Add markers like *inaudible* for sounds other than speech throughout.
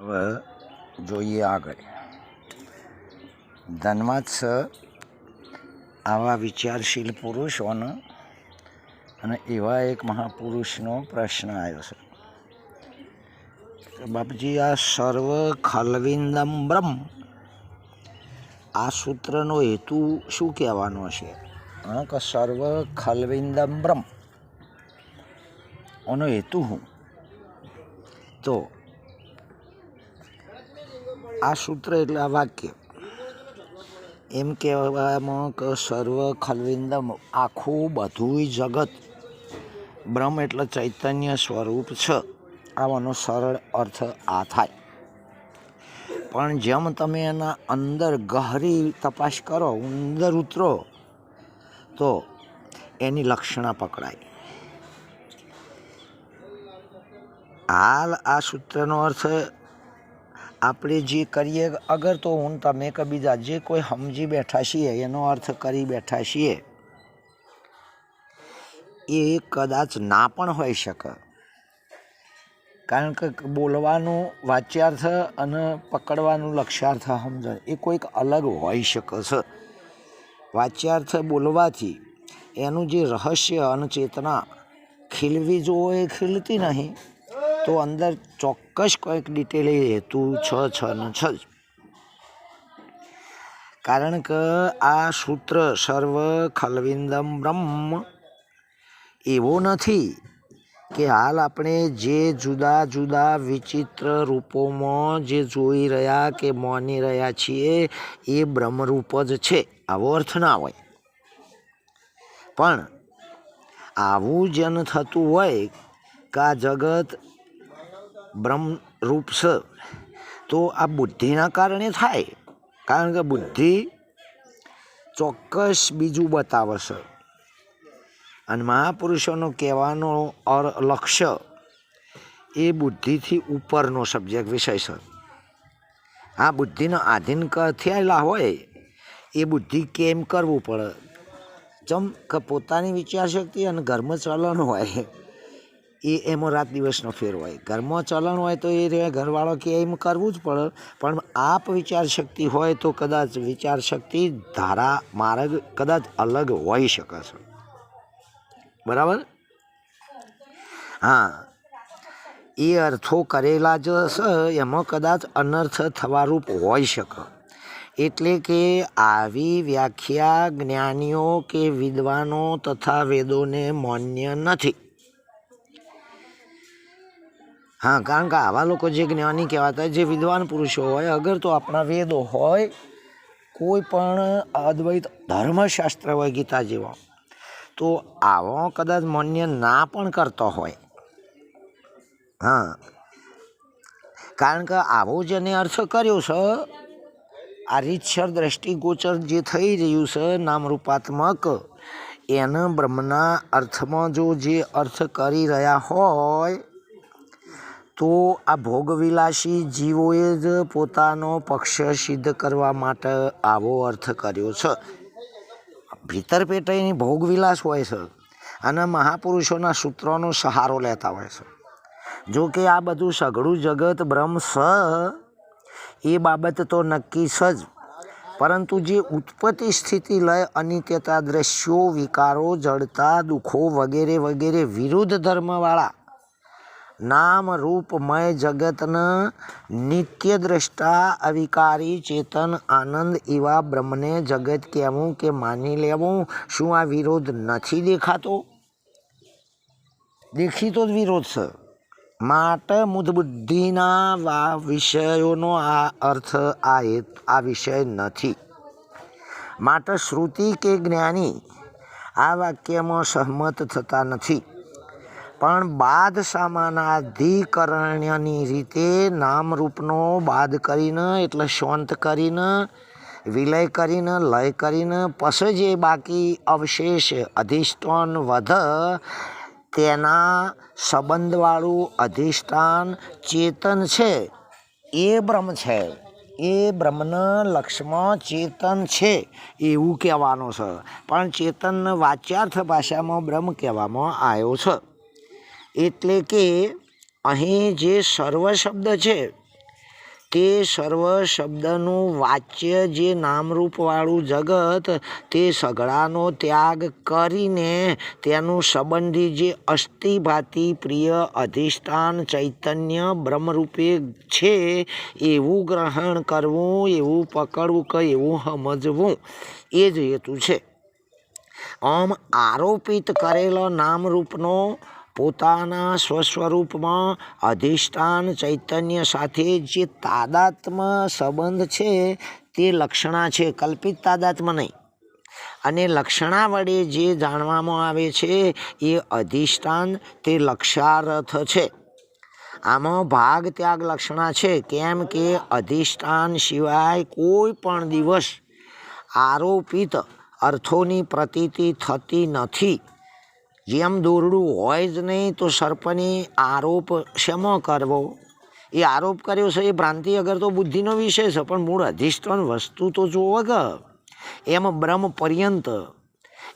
હવે જોઈએ આગળ. ધનવાત્સ આવા વિચારશીલ પુરુષોનો અને એવા એક મહાપુરુષનો પ્રશ્ન આવ્યો છે. બાપજી, આ સર્વ ખલવિંદમ બ્રહ્મ, આ સૂત્રનો હેતુ શું કહેવાનો છે? કે સર્વ ખલવિંદમ બ્રહ્મ આનો હેતુ હું તો આ સૂત્ર એટલે આ વાક્ય. એમ કહેવામાં કે સર્વ ખલવિંદમ આખું બધું જગત. બ્રહ્મ એટલે ચૈતન્ય સ્વરૂપ છે. આવાનો સરળ અર્થ આ થાય. પણ જેમ તમે એના અંદર ગહરી તપાસ કરો, અંદર ઉતરો, તો એની લક્ષણા પકડાય. હાલ આ સૂત્રનો અર્થ આપણે જે કરીએ, અગર તો હું તમે કે બીજા જે કોઈ સમજી બેઠા છીએ, એનો અર્થ કરી બેઠા છીએ, એ કદાચ ના પણ હોઈ શકે. કારણ કે બોલવાનું વાચ્યાર્થ અને પકડવાનું લક્ષ્યાર્થ સમજણ એ કોઈક અલગ હોઈ શકે છે. વાચ્યાર્થ બોલવાથી એનું જે રહસ્ય અને ચેતના ખીલવી જો એ ખીલતી નહીં, તો અંદર ચોક્કસ કોઈક ડિટેલ એ હેતુ છ છ ને છ જ. કારણ કે આ સૂત્ર સર્વ ખલવિંદમ બ્રહ્મ. એવો નથી કે હાલ આપણે જે જુદા જુદા વિચિત્ર રૂપોમાં જે જોઈ રહ્યા કે માની રહ્યા છીએ, એ બ્રહ્મરૂપ જ છે. આવો અર્થ ના હોય. પણ આવું જેને થતું હોય કે આ જગત બ્રહ્મરૂપ છે તો આ બુદ્ધિના કારણે થાય. કારણ કે બુદ્ધિ ચોક્કસ બીજું બતાવે છે. અને મહાપુરુષોનો કહેવાનો અર, લક્ષ્ય એ બુદ્ધિથી ઉપરનો સબ્જેક્ટ વિષય છે. આ બુદ્ધિનો આધીન થયેલા હોય, એ બુદ્ધિ કેમ કરવું પડે? ચમ કે પોતાની વિચારશક્તિ અને ઘરમાં ચલણ હોય. એ એમાં રાત દિવસનો ફેર હોય. ઘરમાં ચલણ હોય તો એ ઘરવાળો કે એમ કરવું જ પડે. પણ આપ વિચાર શક્તિ હોય તો કદાચ વિચાર શક્તિ ધારા માર્ગ કદાચ અલગ હોઈ શકે છે. બરાબર? હા. એ અર્થો કરેલા જ છે એમાં કદાચ અનર્થ થવારૂપ હોઈ શકે. એટલે કે આવી વ્યાખ્યા જ્ઞાનીઓ કે વિદ્વાનો તથા વેદોને માન્ય નથી. હા, કારણ કે આવા લોકો જે જ્ઞાની કહેવાતા જે વિદ્વાન પુરુષો હોય, અગર તો આપણા વેદો હોય, કોઈ પણ અદ્વૈત ધર્મશાસ્ત્ર હોય, ગીતા જેવા, તો આવો કદાચ માન્ય ના પણ કરતો હોય. હા. કારણ કે આવો જેને અર્થ કર્યો છે, આ રીતસર દ્રષ્ટિગોચર જે થઈ રહ્યું છે નામરૂપાત્મક એને બ્રહ્મના અર્થમાં જો જે અર્થ કરી રહ્યા હોય તો આ ભોગવિલાસી જીવોએ જ પોતાનો પક્ષ સિદ્ધ કરવા માટે આવો અર્થ કર્યો છે. ભીતર પેટે ભોગવિલાસ હોય છે અને મહાપુરુષોના સૂત્રોનો સહારો લેતા હોય છે. જો કે આ બધું સઘળું જગત બ્રહ્મ સ, એ બાબત તો નક્કી છે જ. પરંતુ જે ઉત્પત્તિ સ્થિતિ લય, અનિત્યતા દ્રશ્યો, વિકારો, જડતા, દુઃખો વગેરે વગેરે વિરુદ્ધ ધર્મવાળા નામ રૂપમય જગતના નિત્ય દ્રષ્ટા અવિકારી ચેતન આનંદ એવા બ્રહ્મને જગત કહેવું કે માની લેવું? શું આ વિરોધ નથી દેખાતો? દેખીતો જ વિરોધ છે. માટે મુદબુદ્ધિના વિષયોનો આ અર્થ આ આ વિષય નથી. માટે શ્રુતિ કે જ્ઞાની આ વાક્યમાં સહમત થતા નથી. પણ બાદ સામાના અધિકરણ્યની રીતે નામરૂપનો બાદ કરીને, એટલે શાંત કરીને, વિલય કરીને, લય કરીને, પછી જે બાકી અવશેષ અધિષ્ઠાન વધ, તેના સંબંધવાળું અધિષ્ઠાન ચેતન છે. એ બ્રહ્મ છે. એ બ્રહ્મના લક્ષ્મ ચેતન છે. એવું કહેવાનું છે. પણ ચેતન વાચ્યાર્થ ભાષામાં બ્રહ્મ કહેવામાં આવ્યો છે. એટલે કે અહીં જે સર્વ શબ્દ છે, તે સર્વ શબ્દનું વાચ્ય જે નામરૂપવાળું જગત, તે સઘળાનો ત્યાગ કરીને તેનું સંબંધી જે અસ્થિભાતી પ્રિય અધિષ્ઠાન ચૈતન્ય બ્રહ્મરૂપે છે, એવું ગ્રહણ કરવું, એવું પકડવું કે એવું સમજવું, એ જ હેતુ છે. આમ આરોપિત કરેલો નામરૂપનો પોતાના સ્વસ્વરૂપમાં અધિષ્ઠાન ચૈતન્ય સાથે જે તાદાત્મ સંબંધ છે, તે લક્ષણા છે, કલ્પિત તાદાત્મ નહીં. અને લક્ષણા વડે જે જાણવામાં આવે છે, એ અધિષ્ઠાન, તે લક્ષાર્થ છે. આમાં ભાગ ત્યાગ લક્ષણા છે, કેમ કે અધિષ્ઠાન સિવાય કોઈ પણ દિવસ આરોપિત અર્થોની પ્રતીતિ થતી નથી. જેમ દોરડું હોય જ નહીં, તો સર્પની આરોપ શેમાં કરવો? એ આરોપ કર્યો છે એ ભ્રાંતિ અગર તો બુદ્ધિનો વિષય છે, પણ મૂળ અધિષ્ઠાન વસ્તુ તો જોવો કે એમ બ્રહ્મ પર્યંત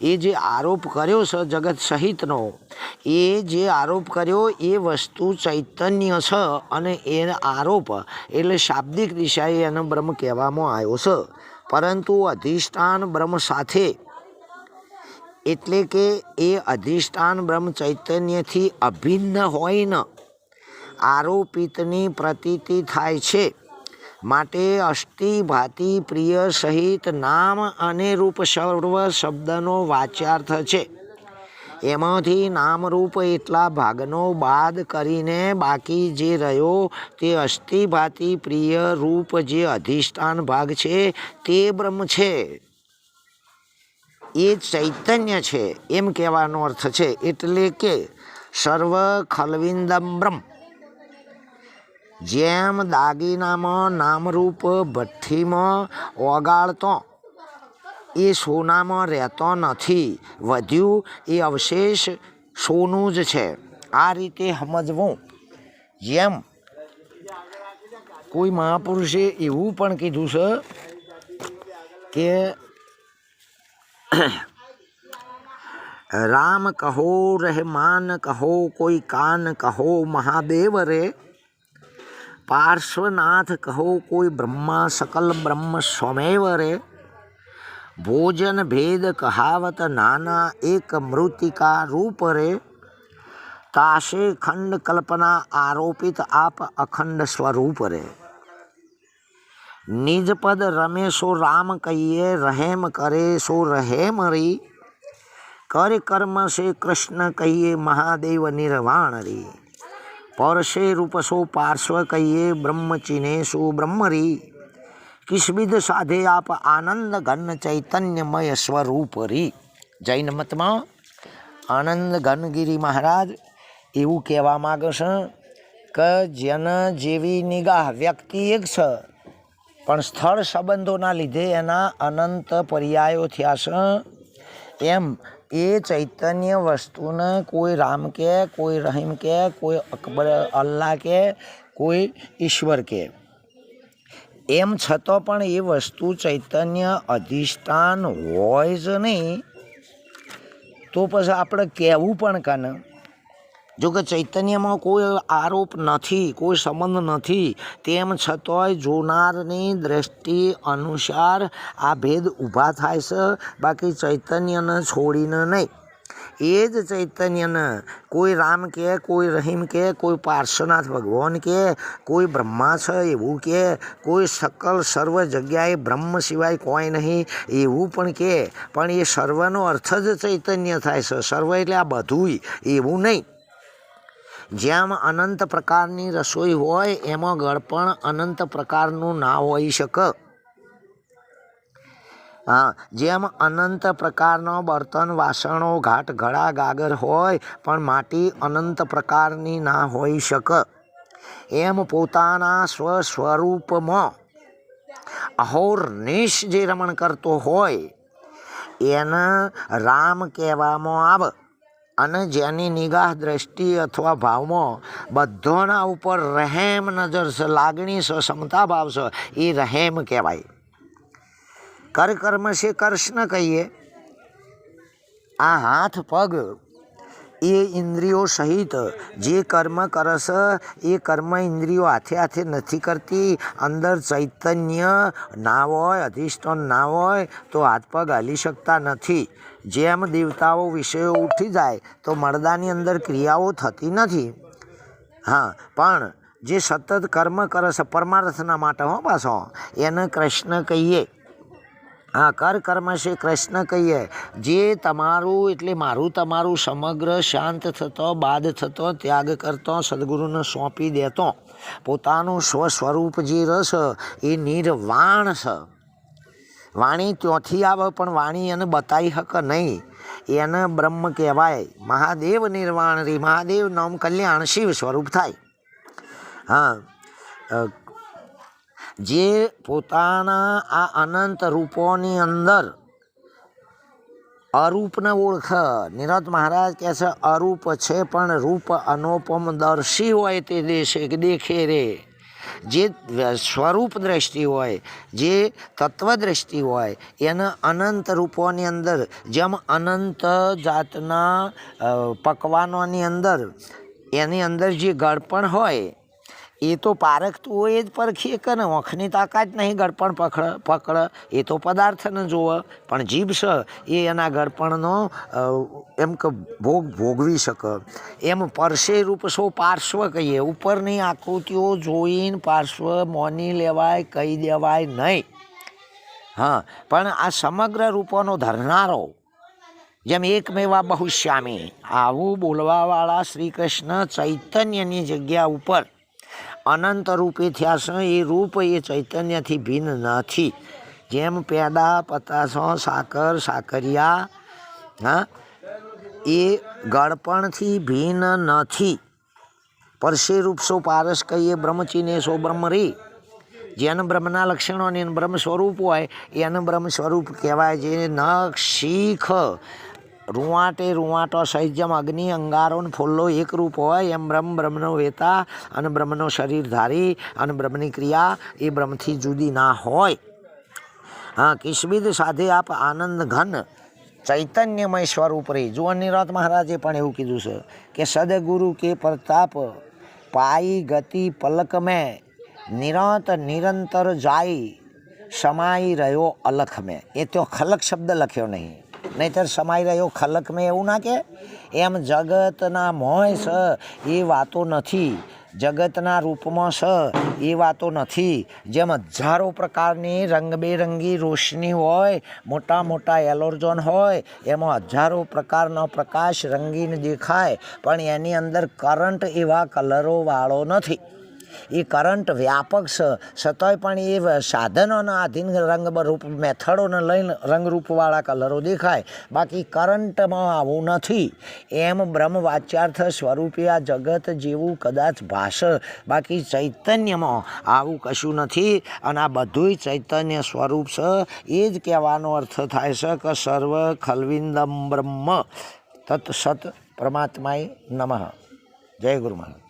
એ જે આરોપ કર્યો છે જગત સહિતનો, એ જે આરોપ કર્યો એ વસ્તુ ચૈતન્ય છે અને એ આરોપ એટલે શાબ્દિક દિશાએ એનો બ્રહ્મ કહેવામાં આવ્યો છે. પરંતુ અધિષ્ઠાન બ્રહ્મ સાથે એટલે કે એ અધિષ્ઠાન બ્રહ્મ ચૈતન્યથી અભિન્ન હોય ન આરોપિતની પ્રતીતિ થાય છે. માટે અષ્ટિ ભાતિ પ્રિય સહિત નામ અને રૂપ સર્વ શબ્દનો વાચ્યાર્થ છે. એમાંથી નામરૂપ એટલા ભાગનો બાદ કરીને બાકી જે રહ્યો તે અસ્થિભાતિ પ્રિય રૂપ જે અધિષ્ઠાન ભાગ છે તે બ્રહ્મ છે. એ ચૈતન્ય છે, એમ કહેવાનો અર્થ છે, એટલે કે સર્વ ખલવિંદમ જેમ દાગીનામાં નામરૂપ ભઠ્ઠીમાં ઓગાળતો, એ સોનામાં રહેતો નથી, વધ્યું એ અવશેષ સોનું જ છે. આ રીતે સમજવું. જેમ કોઈ મહાપુરુષે એવું પણ કીધું છે કે *coughs* રામ કહો રહેમાન કહો, કોઈ કાન કહો, મહાદેવ રે. પાર્શ્વનાથ કહો, કોઈ બ્રહ્મા, સકલ બ્રહ્મ સ્વમેવ રે. ભોજન ભેદ કહાવત નાના, એક મૃતિકા રૂપ રે. તાશે ખંડ કલ્પના આરોપિત આપ અખંડ સ્વરૂપ રે. નિજ પદ રમે સો રામ કહીએ, રહેમ કરે સો રહેમ રી. કર કર્મ સે કૃષ્ણ કહીએ, મહાદેવ નિર્વાણ રી. પરશે રૂપ સો પાર્શ્વ કહીએ બ્રહ્મ ચિને સો બ્રહ્મરી કિસ્બિદ સાધે આપ આનંદ ઘન ચૈતન્યમય સ્વરૂપ રી. જૈન મતમાં આનંદ ઘનગીરી મહારાજ, એવું કહેવા માગે છે? કે જેના જેવી નિગાહ વ્યક્તિ એક છે પણ સ્થળ સંબંધોના લીધે એના અનંત પર્યાયો થયા છે. એમ એ ચૈતન્ય વસ્તુને કોઈ રામ કે, કોઈ રહીમ કે, કોઈ અકબર અલ્લાહ કે, કોઈ ઈશ્વર કે. એમ છતાં પણ એ વસ્તુ ચૈતન્ય અધિષ્ઠાન હોય જ નહીં. તો પછી આપણે કહેવું પણ કાને? જો કે ચૈતન્યમાં કોઈ આરોપ નથી, કોઈ સંબંધ નથી. તેમ છતાંય જોનારની દ્રષ્ટિ અનુસાર આ ભેદ ઊભા થાય છે, બાકી ચૈતન્યને છોડીને નહીં. એ જ ચૈતન્યને કોઈ રામ કે, કોઈ રહીમ કે, કોઈ પાર્શ્વનાથ ભગવાન કે, કોઈ બ્રહ્મા છે એવું કે, કોઈ સકલ સર્વ જગ્યાએ બ્રહ્મ સિવાય કોઈ નહીં એવું પણ કે. પણ એ સર્વનો અર્થ જ ચૈતન્ય થાય છે. સર્વ એટલે આ બધુંય, એવું નહીં. જેમ અનંત પ્રકારની રસોઈ હોય, એમાં ગળપણ અનંત પ્રકારનું ના હોઈ શકે. જેમ અનંત પ્રકારનો બર્તન, વાસણો, ઘાટ, ઘડા, ગાગર હોય, પણ માટી અનંત પ્રકારની ના હોઈ શકે. એમ પોતાના સ્વ સ્વરૂપમાં અહોરનિશ જે રમણ કરતો હોય, એને રામ કહેવામાં આવે. અને જેની નિગાહ દ્રષ્ટિ અથવા ભાવમાં બધોના ઉપર રહેમ નજર છે લાગણી છે ક્ષમતા ભાવ છે એ રહેમ કહેવાય. કર કર્મ છે કૃષ્ણ કહીએ. આ હાથ, પગ, એ ઇન્દ્રિયો સહિત જે કર્મ કરસ, એ કર્મ ઇન્દ્રિયો હાથે હાથે નથી કરતી. અંદર ચૈતન્ય ના હોય, અધિષ્ઠાન ના હોય, તો હાથ, પગ હાલી શકતા નથી. જેમ દેવતાઓ વિષયો ઉઠી જાય તો મળદાની અંદર ક્રિયાઓ થતી નથી. હા, પણ જે સતત કર્મ કરે છે, પરમાર્થના માટે હો પાછો, એને કૃષ્ણ કહીએ. હા, કર કર્મ છે, કૃષ્ણ કહીએ. જે તમારું, એટલે મારું તમારું સમગ્ર શાંત થતો, બાદ થતો, ત્યાગ કરતો, સદગુરુને સોંપી દેતો. પોતાનું સ્વ સ્વરૂપ જે રસ, એ નિર્વાણ છે. વાણી ચોથી આવે પણ વાણી એને બતાવી શકે નહીં? એને બ્રહ્મ કહેવાય. મહાદેવ નિર્વાણ રી મહાદેવ નામ કલ્યાણ શિવ સ્વરૂપ થાય. હા. જે પોતાના આ અનંત રૂપોની અંદર અરૂપને ઓળખ. નિરત મહારાજ કહે છે, અરૂપ છે પણ રૂપ અનુપમ દર્શી હોય તે દેશે દેખે રે. જે સ્વરૂપ દ્રષ્ટિ હોય, જે તત્વદ્રષ્ટિ હોય, એના અનંત રૂપોની અંદર, જેમ અનંત જાતના પકવાનોની અંદર, એની અંદર જે ગળપણ હોય એ તો પારખતું હોય એ જ પરખીએ કે ને ઓંખની તાકાત નહીં ગળપણ પકડ પકડ. એ તો પદાર્થને જોવે પણ જીભ એ એના ગળપણનો એમ કે ભોગ ભોગવી શકે. એમ પરસે રૂપ સો પાર્શ્વ કહીએ. ઉપરની આકૃતિઓ જોઈને પાર્શ્વ મોની લેવાય કહી દેવાય નહીં. હા, પણ આ સમગ્ર રૂપોનો ધરનારો, જેમ એકમેવા બહુશ્યામી આવું બોલવાવાળા શ્રી કૃષ્ણ ચૈતન્યની જગ્યા ઉપર અનંત રૂપે થયા છો, એ રૂપ એ ચૈતન્યથી ભિન્ન નથી. જેમ પેડા પતાસો, સાકર, સાકરિયા, હા? એ ગળપણથી ભિન્ન નથી. પરસે રૂપસો પારસ કહીએ બ્રહ્મચીને સો બ્રહ્મ રી. જેને બ્રહ્મના લક્ષણો અને બ્રહ્મ સ્વરૂપ હોય, એને બ્રહ્મ સ્વરૂપ કહેવાય જે નખ, શીખ રૂવાટે રૂવાટો સહિત અગ્નિ અંગારો ને ફૂલ્લો એક રૂપ હોય, એમ બ્રહ્મ, બ્રહ્મનો વેતા અને બ્રહ્મનો શરીર ધારી અને બ્રહ્મની ક્રિયા એ બ્રહ્મથી જુદી ના હોય. હા, કિસ્મિદ સાથે આપ આનંદ ઘન, ચૈતન્યમય સ્વરૂપ રહી. જુઓ નિરોત મહારાજે પણ એવું કીધું છે કે, સદગુરુ કે પ્રતાપ, પાઈ ગતિ પલક મેં, નિરંત નિરંતર જાય, સમાઈ રહ્યો અલખ મેં. એ તો ખલક શબ્દ લખ્યો નહીં. નહીતર સમાઈ રહ્યો ખલક મેં એવું ના કે એમ જગતના મોય સ, એ વાતો નથી. જગતના રૂપમાં સ, એ વાતો નથી. જેમ હજારો પ્રકારની રંગબેરંગી રોશની હોય, મોટા મોટા એલોર્જોન હોય, એમાં હજારો પ્રકારનો પ્રકાશ રંગીન દેખાય, પણ એની અંદર કરંટ એવા કલરો વાળો નથી. એ કરંટ વ્યાપક છે છતાંય પણ એ સાધનોના આધીન રંગ રૂપ મેથડોને લઈને રંગરૂપવાળા કલરો દેખાય. બાકી કરંટમાં આવું નથી. એમ બ્રહ્મ વાચ્યાર્થ સ્વરૂપે આ જગત જેવું કદાચ ભાષ. બાકી ચૈતન્યમાં આવું કશું નથી. અને આ બધુંય ચૈતન્ય સ્વરૂપ છે એ જ કહેવાનો અર્થ થાય છે કે સર્વ ખલવિંદમ બ્રહ્મ. તત્સત પરમાત્માય નમઃ. જય ગુરુ મહારાજ.